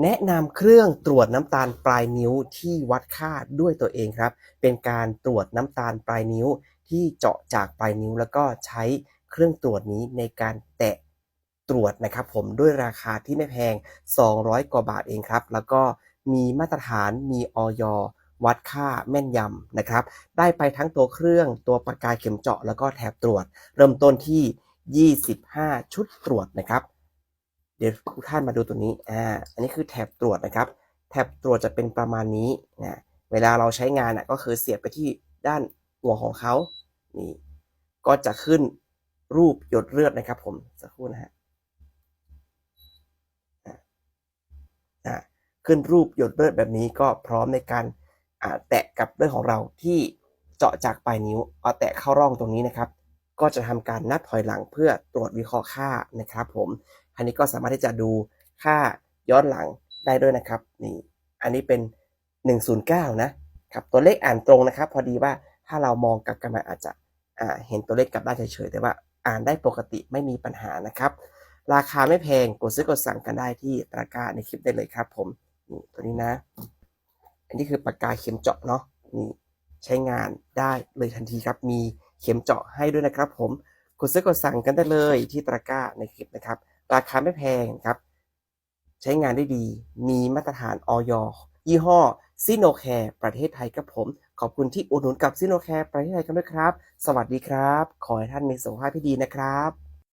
แนะนำเครื่องตรวจน้ำตาลปลายนิ้วที่วัดค่าด้วยตัวเองครับ เป็นการตรวจน้ำตาลปลายนิ้วที่เจาะจากปลายนิ้ว แล้วก็ใช้เครื่องตรวจนี้ในการแตะตรวจนะครับผมด้วยราคาที่ไม่แพง 200 กว่าบาทเองครับ แล้วก็มีมาตรฐานมีออยวัดค่าแม่นยำนะครับ ได้ไปทั้งตัวเครื่องตัวปากกาเข็มเจาะแล้วก็แถบตรวจ เริ่มต้นที่ 25 ชุดตรวจนะครับ ดี๋ยวทุกท่านมาดูตัวนี้ อ่า อันนี้คือแถบตรวจนะครับ แถบตรวจจะเป็นประมาณนี้นะ เวลาเราใช้งานอะก็คือเสียบไปที่ด้านหัวของเขา นี่ ก็จะขึ้นรูปหยดเลือดนะครับ ผม สักครู่นะฮะอะอะขึ้นรูปหยดเลือดแบบนี้ก็พร้อมในการอ่าแตะกับเลือดของเราที่เจาะจากปลายนิ้ว เอาแตะเข้าร่องตรงนี้นะครับ ก็จะทำการนับถอยหลังเพื่อตรวจวิเคราะห์ค่านะครับ ผม อันนี้ก็สามารถที่จะดูค่าย้อนหลังได้ด้วยนะครับนี่อันนี้เป็น 109 นะครับตัวเลขอ่านตรงนะครับ พอดีว่าถ้าเรามองกลับกันมาอาจจะเห็นตัวเลขกลับด้านเฉยๆแต่ว่าอ่านได้ปกติไม่มีปัญหานะครับ ราคาไม่แพงกดซื้อกดสั่งกันได้ที่ตะกร้าในคลิปได้เลยครับ ผมนี่ตัวนี้นะ อันนี้คือปากกาเข็มเจาะเนาะนี่ใช้งานได้เลยทันทีครับมี เข็มเจาะให้ด้วยนะครับ ผมกดซื้อกดสั่งกันได้เลยที่ตะกร้าในคลิปนะครับ ราคาไม่แพงครับ ใช้งานได้ดี มีมาตรฐานออยยี่ห้อซิโนแคร์ประเทศไทยครับผม ขอบคุณที่อุดหนุนกับซิโนแคร์ประเทศไทยกันด้วยครับ สวัสดีครับ ขอให้ท่านมีสุขภาพที่ดีนะครับ